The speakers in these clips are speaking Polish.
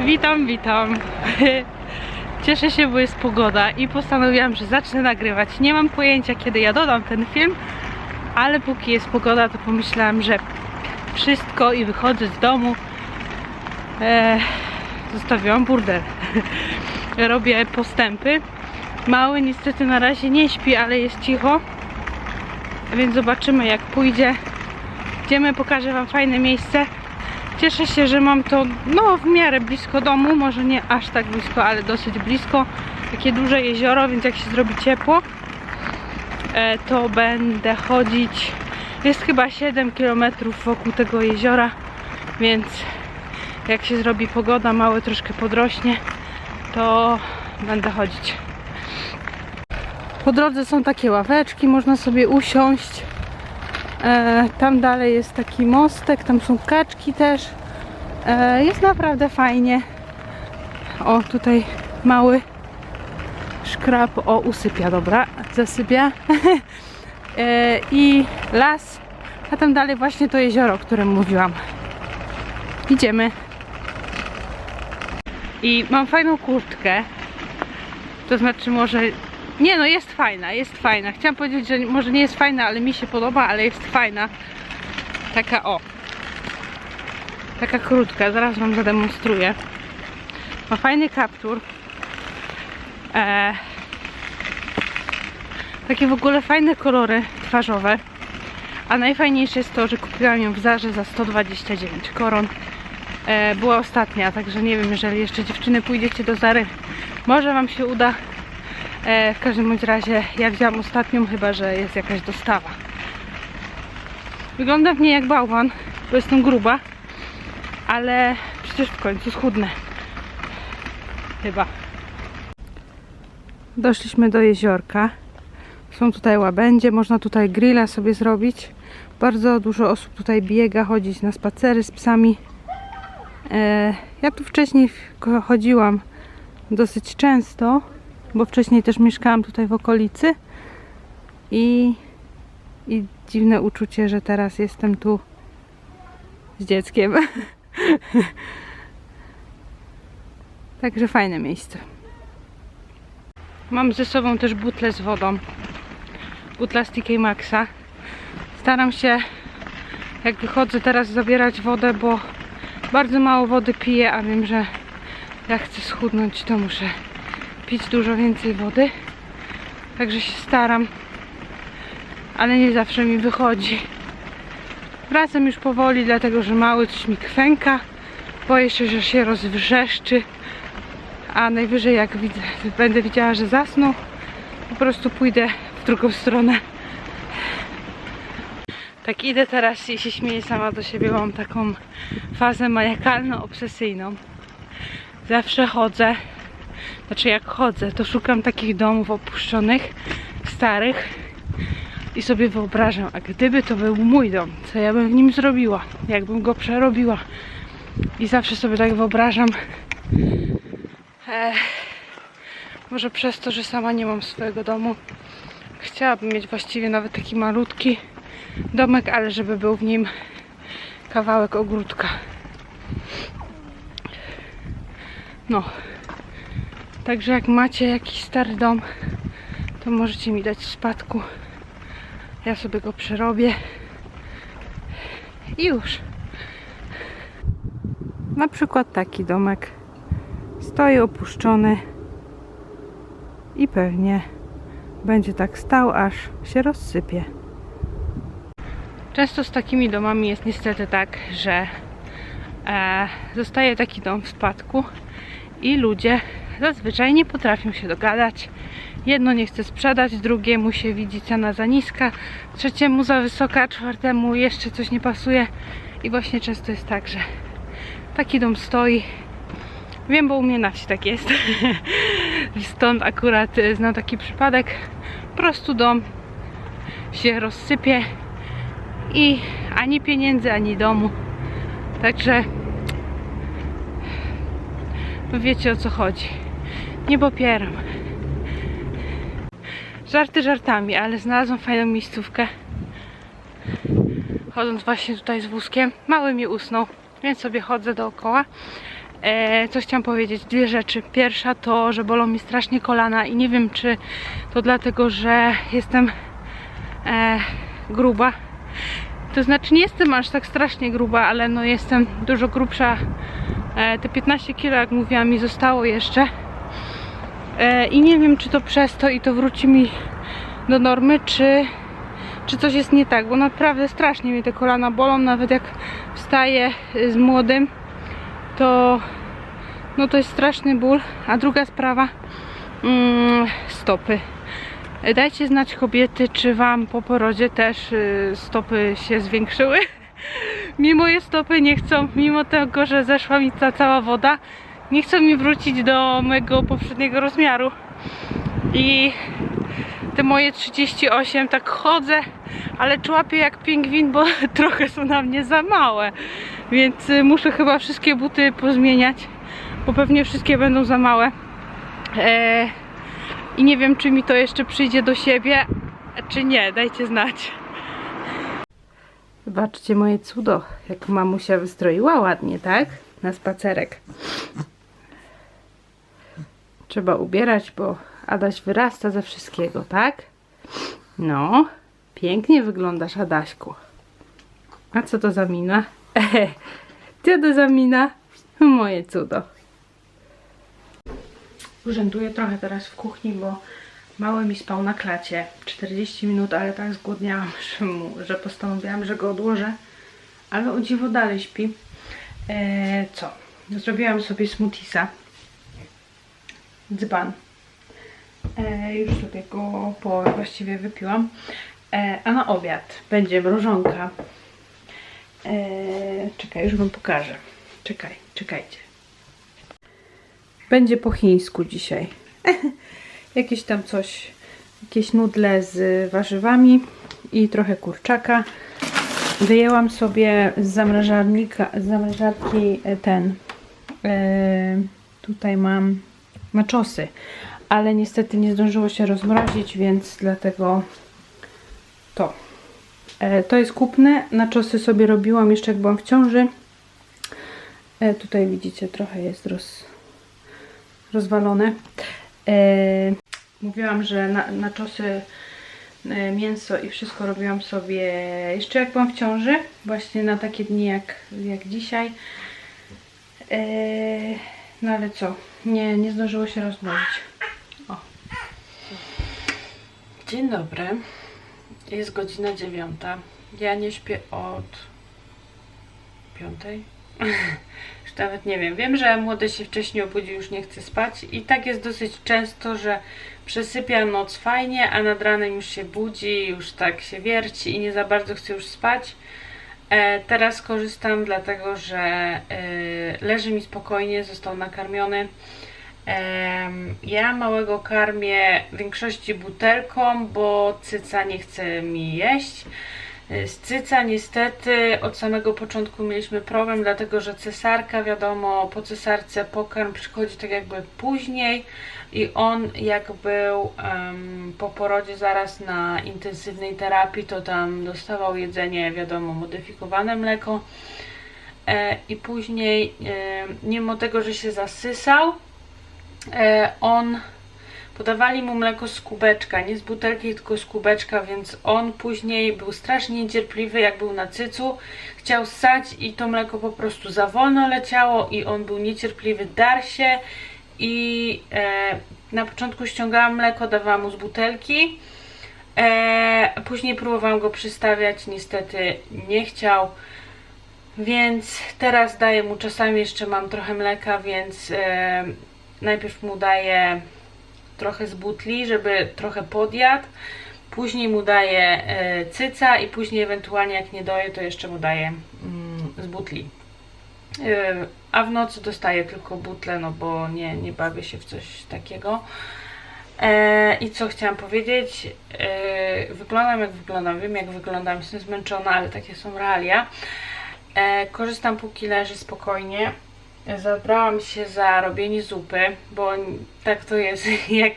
Witam, witam. Cieszę się, bo jest pogoda i postanowiłam, że zacznę nagrywać. Nie mam pojęcia, kiedy ja dodam ten film, ale póki jest pogoda, to pomyślałam, że wszystko i wychodzę z domu. E, zostawiłam burdel. Robię postępy. Mały niestety na razie nie śpi, ale jest cicho. Więc zobaczymy jak pójdzie. Idziemy, pokażę Wam fajne miejsce. Cieszę się, że mam to no w miarę blisko domu, może nie aż tak blisko, ale dosyć blisko. Takie duże jezioro, więc jak się zrobi ciepło, e, to będę chodzić. Jest chyba 7 km wokół tego jeziora, więc jak się zrobi pogoda, małe troszkę podrośnie, to będę chodzić. Po drodze są takie ławeczki, można sobie usiąść. E, tam dalej jest taki mostek, tam są kaczki też. E, jest naprawdę fajnie. O, tutaj mały szkrab. O, usypia, dobra, zasypia. e, I las, a tam dalej właśnie to jezioro, o którym mówiłam. Idziemy. I mam fajną kurtkę. To znaczy może nie no, jest fajna, jest fajna. Chciałam powiedzieć, że może nie jest fajna, ale mi się podoba, ale jest fajna. Taka o. Taka krótka, zaraz wam zademonstruję. Ma fajny kaptur. E, takie w ogóle fajne kolory twarzowe. A najfajniejsze jest to, że kupiłam ją w Zarze za 129 koron. E, była ostatnia, także nie wiem, jeżeli jeszcze dziewczyny pójdziecie do Zary, może wam się uda. E, w każdym bądź razie ja wziąłam ostatnią, chyba że jest jakaś dostawa. Wygląda w niej jak bałwan, bo jestem gruba, ale przecież w końcu schudnę. Chyba. Doszliśmy do jeziorka. Są tutaj łabędzie, można tutaj grilla sobie zrobić. Bardzo dużo osób tutaj biega, chodzić na spacery z psami. E, ja tu wcześniej chodziłam dosyć często bo wcześniej też mieszkałam tutaj w okolicy i, i dziwne uczucie, że teraz jestem tu z dzieckiem. Także fajne miejsce. Mam ze sobą też butlę z wodą. Butla z TK Maxa. Staram się, jak wychodzę teraz, zabierać wodę, bo bardzo mało wody piję, a wiem, że jak chcę schudnąć, to muszę pić dużo więcej wody. Także się staram, ale nie zawsze mi wychodzi. Wracam już powoli, dlatego że mały coś mi kwęka. Boję się, że się rozwrzeszczy. A najwyżej jak widzę, będę widziała, że zasnął, po prostu pójdę w drugą stronę. Tak idę teraz i się śmieję sama do siebie. Mam taką fazę majakalno-obsesyjną. Zawsze chodzę znaczy jak chodzę, to szukam takich domów opuszczonych, starych i sobie wyobrażam, a gdyby to był mój dom, co ja bym w nim zrobiła, jakbym go przerobiła. I zawsze sobie tak wyobrażam. E, może przez to, że sama nie mam swojego domu, chciałabym mieć właściwie nawet taki malutki domek, ale żeby był w nim kawałek ogródka. No. Także jak macie jakiś stary dom, to możecie mi dać w spadku. Ja sobie go przerobię. I już. Na przykład taki domek. Stoi opuszczony i pewnie będzie tak stał, aż się rozsypie. Często z takimi domami jest niestety tak, że e, zostaje taki dom w spadku i ludzie zazwyczaj nie potrafią się dogadać. Jedno nie chce sprzedać, drugiemu się widzi cena za niska, trzeciemu za wysoka, czwartemu jeszcze coś nie pasuje. I właśnie często jest tak, że taki dom stoi. Wiem, bo u mnie na wsi tak jest. Stąd akurat y, znam taki przypadek. Po prostu dom się rozsypie i ani pieniędzy, ani domu. Także no wiecie o co chodzi. Nie popieram. Żarty żartami, ale znalazłam fajną miejscówkę. Chodząc właśnie tutaj z wózkiem. Mały mi usnął, więc sobie chodzę dookoła. E, co chciałam powiedzieć? Dwie rzeczy. Pierwsza to, że bolą mi strasznie kolana i nie wiem, czy to dlatego, że jestem e, gruba. To znaczy nie jestem aż tak strasznie gruba, ale no jestem dużo grubsza. E, te 15 kg, jak mówiłam, mi zostało jeszcze. E, I nie wiem, czy to przez to i to wróci mi do normy, czy, czy coś jest nie tak, bo naprawdę strasznie mi te kolana bolą, nawet jak wstaję z młodym, to no to jest straszny ból. A druga sprawa, mm, stopy. Dajcie znać kobiety, czy wam po porodzie też y, stopy się zwiększyły. Mi moje stopy nie chcą, mimo tego, że zeszła mi ta cała woda, nie chcą mi wrócić do mojego poprzedniego rozmiaru. I te moje 38 tak chodzę, ale człapię jak pingwin, bo trochę są na mnie za małe. Więc y, muszę chyba wszystkie buty pozmieniać, bo pewnie wszystkie będą za małe. E, I nie wiem, czy mi to jeszcze przyjdzie do siebie, czy nie. Dajcie znać. Zobaczcie moje cudo, jak mamusia wystroiła ładnie, tak? Na spacerek. Trzeba ubierać, bo Adaś wyrasta ze wszystkiego, tak? No, pięknie wyglądasz, Adaśku. A co to za mina? Co to za mina? Moje cudo. Urzęduję trochę teraz w kuchni, bo mały mi spał na klacie 40 minut, ale tak zgłodniałam, że, mu, że postanowiłam, że go odłożę. Ale o dziwo dalej śpi. Eee, co? Zrobiłam sobie smoothiesa. Dzban. E, już sobie go połowę właściwie wypiłam. E, a na obiad będzie mrożonka. E, czekaj, już wam pokażę. Czekaj, czekajcie. Będzie po chińsku dzisiaj. Jakieś tam coś, jakieś nudle z warzywami i trochę kurczaka. Wyjęłam sobie z zamrażarnika, z zamrażarki e, ten. E, tutaj mam maczosy, ale niestety nie zdążyło się rozmrozić, więc dlatego to. E, to jest kupne. Naczosy sobie robiłam jeszcze jak byłam w ciąży. E, tutaj widzicie, trochę jest roz, rozwalone. E, mówiłam, że na, naczosy, e, mięso i wszystko robiłam sobie jeszcze jak byłam w ciąży. Właśnie na takie dni jak, jak dzisiaj. E, no ale co? Nie, nie zdążyło się rozmrozić. O. Dzień dobry. Jest godzina dziewiąta. Ja nie śpię od piątej. Już nawet nie wiem. Wiem, że młody się wcześniej obudzi, już nie chce spać. I tak jest dosyć często, że przesypia noc fajnie, a nad ranem już się budzi, już tak się wierci i nie za bardzo chce już spać. E, teraz korzystam dlatego, że e, leży mi spokojnie, został nakarmiony. Ja małego karmię w większości butelką, bo cyca nie chce mi jeść. Y, Z cyca niestety od samego początku mieliśmy problem, dlatego że cesarka, wiadomo, po cesarce pokarm przychodzi tak jakby później i on jak był em, po porodzie zaraz na intensywnej terapii, to tam dostawał jedzenie, wiadomo, modyfikowane mleko. E, i później e, mimo tego, że się zasysał, e, on podawali mu mleko z kubeczka, nie z butelki, tylko z kubeczka, więc on później był strasznie niecierpliwy, jak był na cycu, chciał ssać i to mleko po prostu za wolno leciało i on był niecierpliwy, dar się i e, na początku ściągałam mleko, dawałam mu z butelki, e, później próbowałam go przystawiać, niestety nie chciał, więc teraz daję mu, czasami jeszcze mam trochę mleka, więc e, najpierw mu daję trochę z butli, żeby trochę podjadł. Później mu daję e, cyca i później ewentualnie jak nie doję, to jeszcze mu daję mm, z butli. E, a w nocy dostaję tylko butlę, no bo nie, nie bawię się w coś takiego. E, I co chciałam powiedzieć? Wyglądam jak wyglądam, wiem jak wyglądam, jestem zmęczona, ale takie są realia. Korzystam póki leży spokojnie. Zabrałam się za robienie zupy, bo tak to jest. Jak,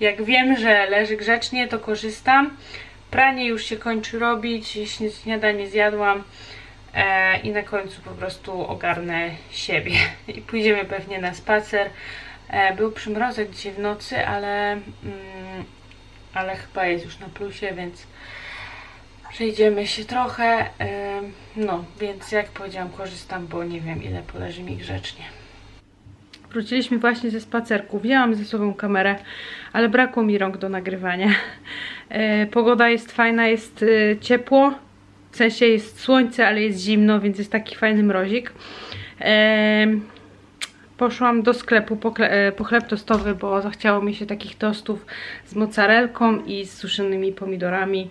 jak wiem, że leży grzecznie, to korzystam. Pranie już się kończy robić, śni- śniadanie zjadłam. e, i na końcu po prostu ogarnę siebie i pójdziemy pewnie na spacer. E, był przymrozek dzisiaj w nocy, ale, mm, ale chyba jest już na plusie, więc przejdziemy się trochę. No, więc jak powiedziałam, korzystam, bo nie wiem ile poleży mi grzecznie. Wróciliśmy właśnie ze spacerku. Wzięłam ze sobą kamerę, ale brakło mi rąk do nagrywania. E, pogoda jest fajna, jest e, ciepło. W sensie jest słońce, ale jest zimno, więc jest taki fajny mrozik. E, poszłam do sklepu po, kle- po chleb tostowy, bo zachciało mi się takich tostów z mozzarelką i z suszonymi pomidorami.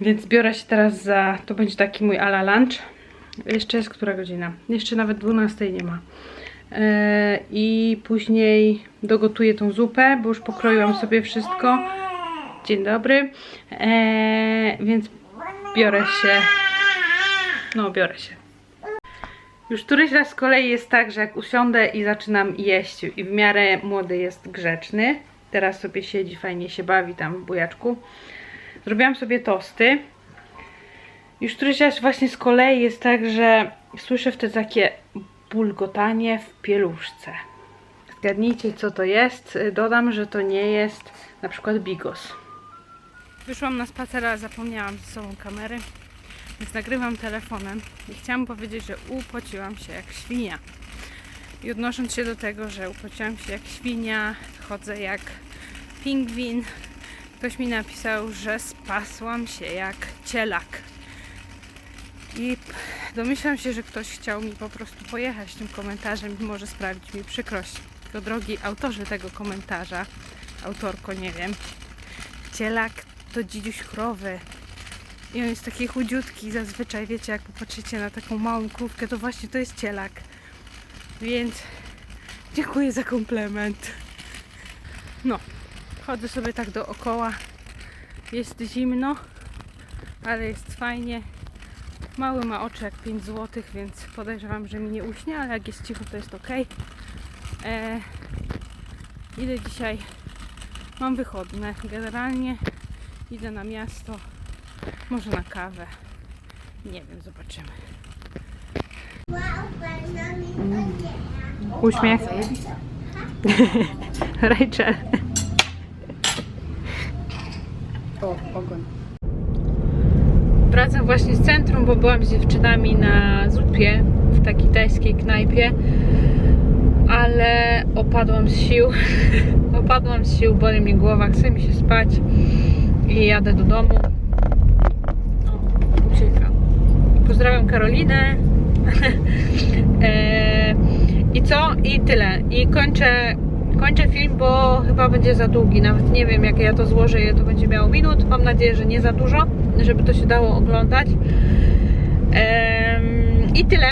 Więc biorę się teraz za. To będzie taki mój ala lunch. Jeszcze jest która godzina? Jeszcze nawet 12 nie ma. E, I później dogotuję tą zupę, bo już pokroiłam sobie wszystko. Dzień dobry. E, więc biorę się. No, biorę się. Już któryś raz z kolei jest tak, że jak usiądę i zaczynam jeść i w miarę młody jest grzeczny. Teraz sobie siedzi, fajnie się bawi tam w bujaczku. Zrobiłam sobie tosty. Już któryś raz właśnie z kolei jest tak, że słyszę wtedy takie bulgotanie w pieluszce. Zgadnijcie co to jest. Dodam, że to nie jest na przykład bigos. Wyszłam na spacer, ale zapomniałam ze sobą kamery, więc nagrywam telefonem i chciałam powiedzieć, że upociłam się jak świnia. I odnosząc się do tego, że upociłam się jak świnia, chodzę jak pingwin, ktoś mi napisał, że spasłam się jak cielak. I domyślam się, że ktoś chciał mi po prostu pojechać tym komentarzem i może sprawić mi przykrość. To drogi autorzy tego komentarza, autorko nie wiem, cielak to dzidziuś krowy. I on jest taki chudziutki zazwyczaj, wiecie, jak popatrzycie na taką małą krówkę, to właśnie to jest cielak. Więc dziękuję za komplement. No, chodzę sobie tak dookoła. Jest zimno, ale jest fajnie. Mały ma oczy jak 5 zł, więc podejrzewam, że mi nie uśnie, ale jak jest cicho, to jest ok. E, idę dzisiaj, mam wychodne. Generalnie idę na miasto, może na kawę. Nie wiem, zobaczymy. Uśmiech. Rachel. O, ogoń. Wracam właśnie z centrum, bo byłam z dziewczynami na zupie w takiej tajskiej knajpie, ale opadłam z sił. opadłam z sił, boli mnie głowa, chce mi się spać i jadę do domu. O, ucieka. Pozdrawiam Karolinę. e, I co? I tyle. I kończę, kończę film, bo chyba będzie za długi. Nawet nie wiem, jak ja to złożę, to będzie miało minut. Mam nadzieję, że nie za dużo, żeby to się dało oglądać. I tyle.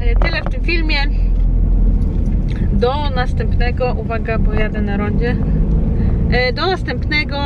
E, Tyle w tym filmie. Do następnego. Uwaga, bo jadę na rondzie. E, Do następnego.